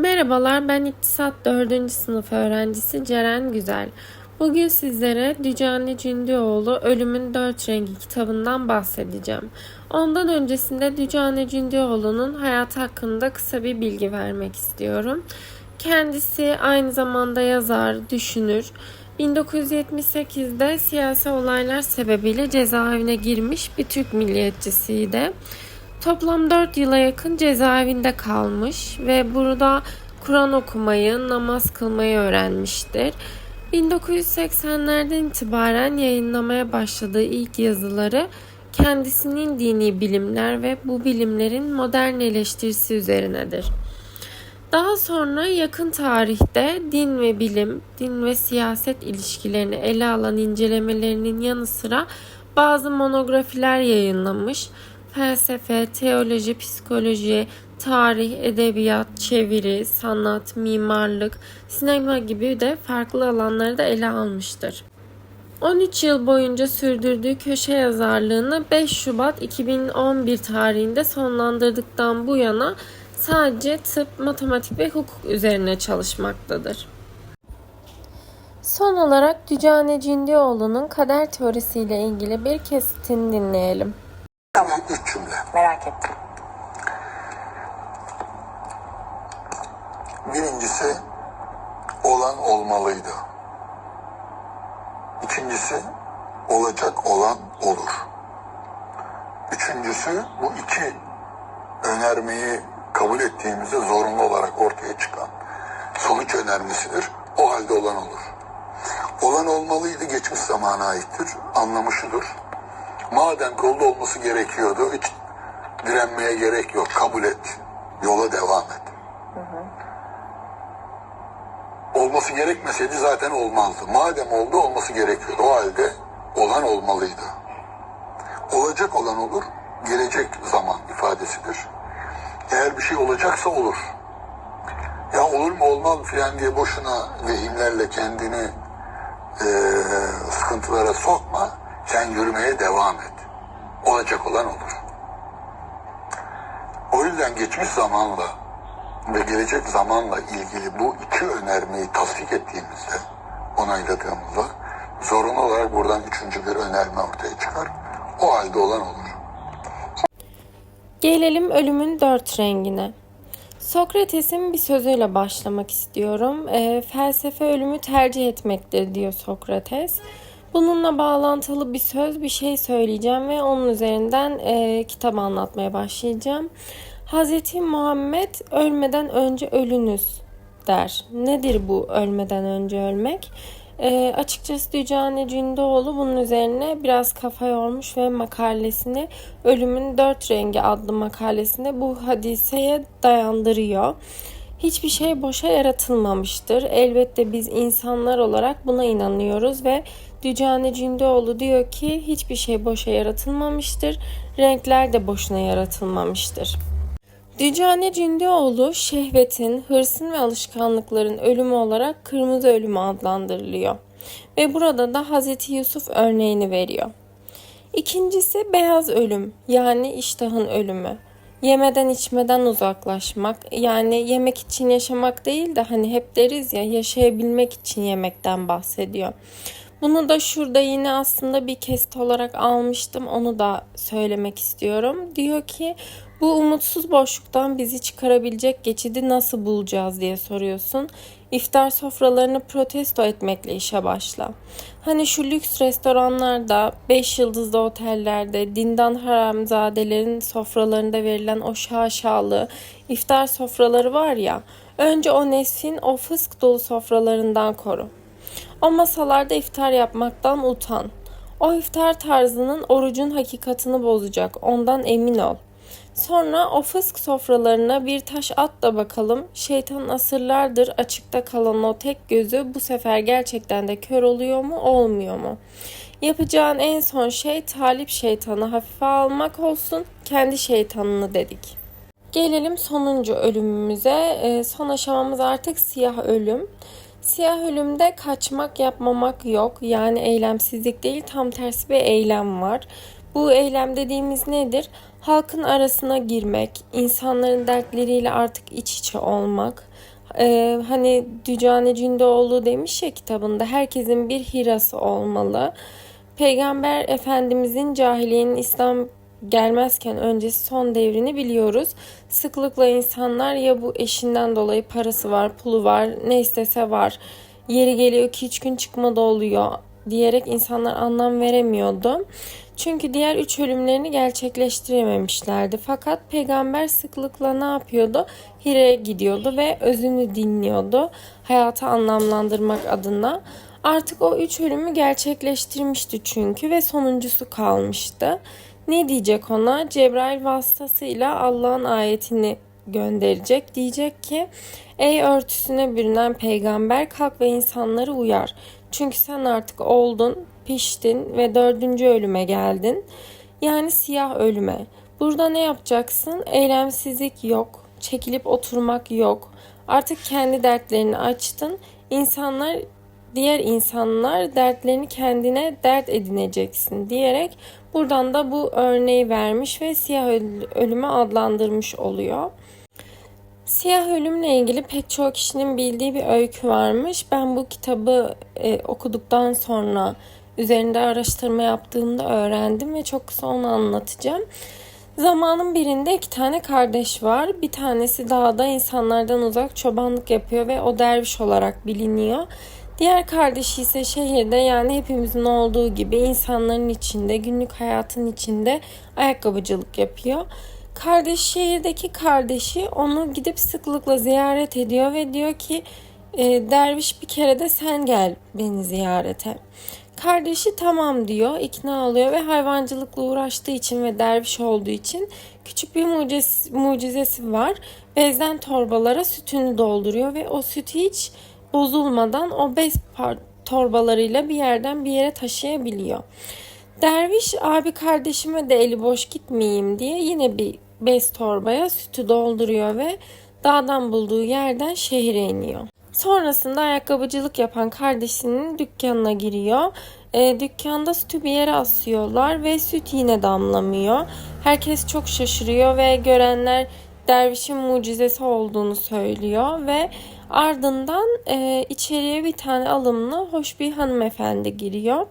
Merhabalar, ben İktisat 4. sınıf öğrencisi Ceren Güzel. Bugün sizlere Dücani Cündioğlu Ölümün Dört Rengi kitabından bahsedeceğim. Ondan öncesinde Dücani Cündioğlu'nun hayatı hakkında kısa bir bilgi vermek istiyorum. Kendisi aynı zamanda yazar, düşünür. 1978'de siyasi olaylar sebebiyle cezaevine girmiş bir Türk milliyetçisiydi. Toplam 4 yıla yakın cezaevinde kalmış ve burada Kur'an okumayı, namaz kılmayı öğrenmiştir. 1980'lerden itibaren yayınlamaya başladığı ilk yazıları kendisinin dini bilimler ve bu bilimlerin modern eleştirisi üzerinedir. Daha sonra yakın tarihte din ve bilim, din ve siyaset ilişkilerini ele alan incelemelerinin yanı sıra bazı monografiler yayınlamış felsefe, teoloji, psikoloji, tarih, edebiyat, çeviri, sanat, mimarlık, sinema gibi de farklı alanları da ele almıştır. 13 yıl boyunca sürdürdüğü köşe yazarlığını 5 Şubat 2011 tarihinde sonlandırdıktan bu yana sadece tıp, matematik ve hukuk üzerine çalışmaktadır. Son olarak Dücane Cindioğlu'nun kader teorisiyle ilgili bir kesitini dinleyelim. Tamam. Üç cümle. Merak ettim. Birincisi olan olmalıydı. İkincisi olacak olan olur. Üçüncüsü bu iki önermeyi kabul ettiğimizde zorunlu olarak ortaya çıkan sonuç önermesidir. O halde olan olur. Olan olmalıydı geçmiş zamana aittir. Anlamı şudur. Madem kolda olması gerekiyordu hiç direnmeye gerek yok. Kabul et. Yola devam et. Olması gerekmeseydi zaten olmazdı. Madem oldu olması gerekiyordu. O halde olan olmalıydı. Olacak olan olur, gelecek zaman ifadesidir. Eğer bir şey olacaksa olur. Ya olur mu olmaz mı filan diye boşuna vehimlerle kendini eee, sıkıntılara sokma. Sen yürümeye devam et. Olacak olan olur. O yüzden geçmiş zamanla ve gelecek zamanla ilgili bu iki önermeyi tasdik ettiğimizde, onayladığımızda zorunlu olarak buradan üçüncü bir önerme ortaya çıkar. O halde olan olur. Gelelim ölümün dört rengine. Sokrates'in bir sözüyle başlamak istiyorum. E, felsefe ölümü tercih etmektir diyor Sokrates. Bununla bağlantılı bir söz, bir şey söyleyeceğim ve onun üzerinden e, kitabı anlatmaya başlayacağım. Hz. Muhammed ölmeden önce ölünüz der. Nedir bu ölmeden önce ölmek? E, açıkçası Dücane Cündoğlu bunun üzerine biraz kafa yormuş ve makalesini Ölümün Dört Rengi adlı makalesinde bu hadiseye dayandırıyor. Hiçbir şey boşa yaratılmamıştır. Elbette biz insanlar olarak buna inanıyoruz ve Dücane Cündoğlu diyor ki hiçbir şey boşa yaratılmamıştır. Renkler de boşuna yaratılmamıştır. Dücane Cündioğlu şehvetin, hırsın ve alışkanlıkların ölümü olarak kırmızı ölümü adlandırılıyor. Ve burada da Hz. Yusuf örneğini veriyor. İkincisi beyaz ölüm yani iştahın ölümü. Yemeden içmeden uzaklaşmak yani yemek için yaşamak değil de hani hep deriz ya yaşayabilmek için yemekten bahsediyor. Bunu da şurada yine aslında bir kesit olarak almıştım. Onu da söylemek istiyorum. Diyor ki bu umutsuz boşluktan bizi çıkarabilecek geçidi nasıl bulacağız diye soruyorsun. İftar sofralarını protesto etmekle işe başla. Hani şu lüks restoranlarda, 5 yıldızlı otellerde, dindan haramzadelerin sofralarında verilen o şaşalı iftar sofraları var ya, önce o neslin o fısk dolu sofralarından koru. O masalarda iftar yapmaktan utan. O iftar tarzının orucun hakikatini bozacak. Ondan emin ol. Sonra o fısk sofralarına bir taş at da bakalım. Şeytan asırlardır açıkta kalan o tek gözü bu sefer gerçekten de kör oluyor mu olmuyor mu? Yapacağın en son şey talip şeytanı hafife almak olsun. Kendi şeytanını dedik. Gelelim sonuncu ölümümüze. Ee, son aşamamız artık siyah ölüm. Siyah ölümde kaçmak yapmamak yok. Yani eylemsizlik değil tam tersi bir eylem var. Bu eylem dediğimiz nedir? Halkın arasına girmek, insanların dertleriyle artık iç içe olmak. Ee, hani Dücane Cündoğlu demiş ya kitabında herkesin bir hirası olmalı. Peygamber Efendimizin cahiliyenin İslam gelmezken öncesi son devrini biliyoruz. Sıklıkla insanlar ya bu eşinden dolayı parası var, pulu var, ne istese var. Yeri geliyor ki üç gün çıkmadı oluyor diyerek insanlar anlam veremiyordu. Çünkü diğer üç ölümlerini gerçekleştirememişlerdi. Fakat peygamber sıklıkla ne yapıyordu? Hire'ye gidiyordu ve özünü dinliyordu. Hayatı anlamlandırmak adına. Artık o üç ölümü gerçekleştirmişti çünkü ve sonuncusu kalmıştı. Ne diyecek ona? Cebrail vasıtasıyla Allah'ın ayetini gönderecek. Diyecek ki ey örtüsüne bürünen peygamber kalk ve insanları uyar. Çünkü sen artık oldun, piştin ve dördüncü ölüme geldin. Yani siyah ölüme. Burada ne yapacaksın? Eylemsizlik yok. Çekilip oturmak yok. Artık kendi dertlerini açtın. İnsanlar diğer insanlar dertlerini kendine dert edineceksin diyerek buradan da bu örneği vermiş ve siyah ölüme adlandırmış oluyor. Siyah ölümle ilgili pek çok kişinin bildiği bir öykü varmış. Ben bu kitabı e, okuduktan sonra üzerinde araştırma yaptığımda öğrendim ve çok kısa onu anlatacağım. Zamanın birinde iki tane kardeş var. Bir tanesi dağda insanlardan uzak çobanlık yapıyor ve o derviş olarak biliniyor. Diğer kardeşi ise şehirde yani hepimizin olduğu gibi insanların içinde, günlük hayatın içinde ayakkabıcılık yapıyor. Kardeş şehirdeki kardeşi onu gidip sıklıkla ziyaret ediyor ve diyor ki e, derviş bir kere de sen gel beni ziyarete. Kardeşi tamam diyor, ikna oluyor ve hayvancılıkla uğraştığı için ve derviş olduğu için küçük bir muciz, mucizesi var. Bezden torbalara sütünü dolduruyor ve o süt hiç bozulmadan o bez torbalarıyla bir yerden bir yere taşıyabiliyor. Derviş abi kardeşime de eli boş gitmeyeyim diye yine bir bez torbaya sütü dolduruyor ve dağdan bulduğu yerden şehire iniyor. Sonrasında ayakkabıcılık yapan kardeşinin dükkanına giriyor. E, dükkanda sütü bir yere asıyorlar ve süt yine damlamıyor. Herkes çok şaşırıyor ve görenler dervişin mucizesi olduğunu söylüyor ve ardından e, içeriye bir tane alımlı hoş bir hanımefendi giriyor.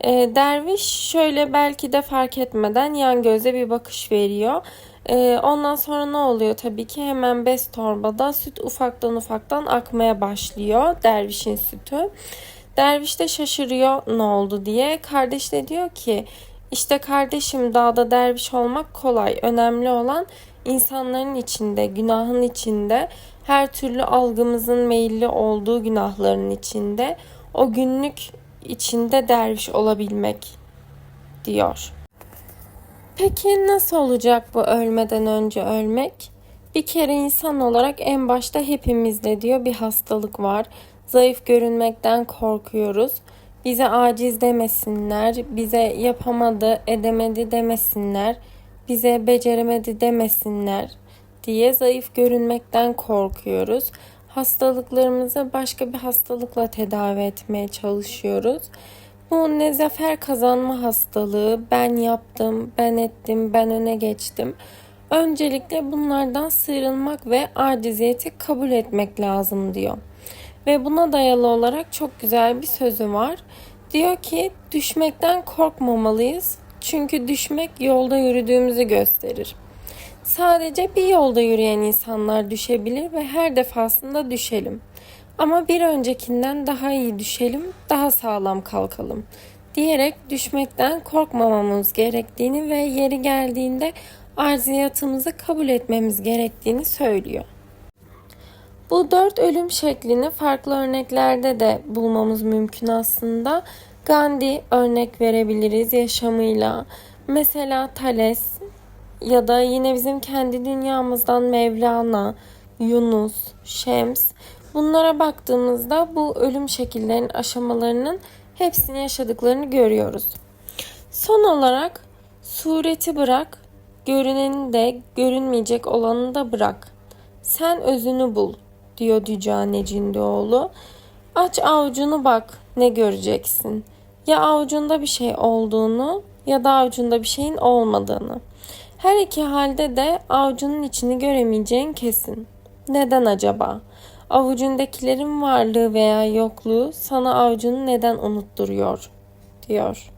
E, derviş şöyle belki de fark etmeden yan göze bir bakış veriyor. E, ondan sonra ne oluyor tabii ki hemen bez torbada süt ufaktan ufaktan akmaya başlıyor dervişin sütü. Derviş de şaşırıyor ne oldu diye. Kardeş de diyor ki işte kardeşim dağda derviş olmak kolay. Önemli olan insanların içinde, günahın içinde, her türlü algımızın meyilli olduğu günahların içinde, o günlük içinde derviş olabilmek diyor. Peki nasıl olacak bu ölmeden önce ölmek? Bir kere insan olarak en başta hepimizde diyor bir hastalık var. Zayıf görünmekten korkuyoruz. Bize aciz demesinler, bize yapamadı, edemedi demesinler, bize beceremedi demesinler diye zayıf görünmekten korkuyoruz. Hastalıklarımızı başka bir hastalıkla tedavi etmeye çalışıyoruz. Bu ne zafer kazanma hastalığı, ben yaptım, ben ettim, ben öne geçtim. Öncelikle bunlardan sıyrılmak ve aciziyeti kabul etmek lazım diyor. Ve buna dayalı olarak çok güzel bir sözü var. Diyor ki düşmekten korkmamalıyız. Çünkü düşmek yolda yürüdüğümüzü gösterir. Sadece bir yolda yürüyen insanlar düşebilir ve her defasında düşelim. Ama bir öncekinden daha iyi düşelim, daha sağlam kalkalım diyerek düşmekten korkmamamız gerektiğini ve yeri geldiğinde arziyatımızı kabul etmemiz gerektiğini söylüyor. Bu dört ölüm şeklini farklı örneklerde de bulmamız mümkün aslında. Gandhi örnek verebiliriz yaşamıyla. Mesela Thales ya da yine bizim kendi dünyamızdan Mevlana, Yunus, Şems Bunlara baktığımızda bu ölüm şekillerinin aşamalarının hepsini yaşadıklarını görüyoruz. Son olarak sureti bırak, görüneni de görünmeyecek olanı da bırak. Sen özünü bul diyor Dücane Cindoğlu. Aç avucunu bak ne göreceksin. Ya avucunda bir şey olduğunu ya da avucunda bir şeyin olmadığını. Her iki halde de avucunun içini göremeyeceğin kesin. Neden acaba? Avucundakilerin varlığı veya yokluğu sana avucunu neden unutturuyor? diyor.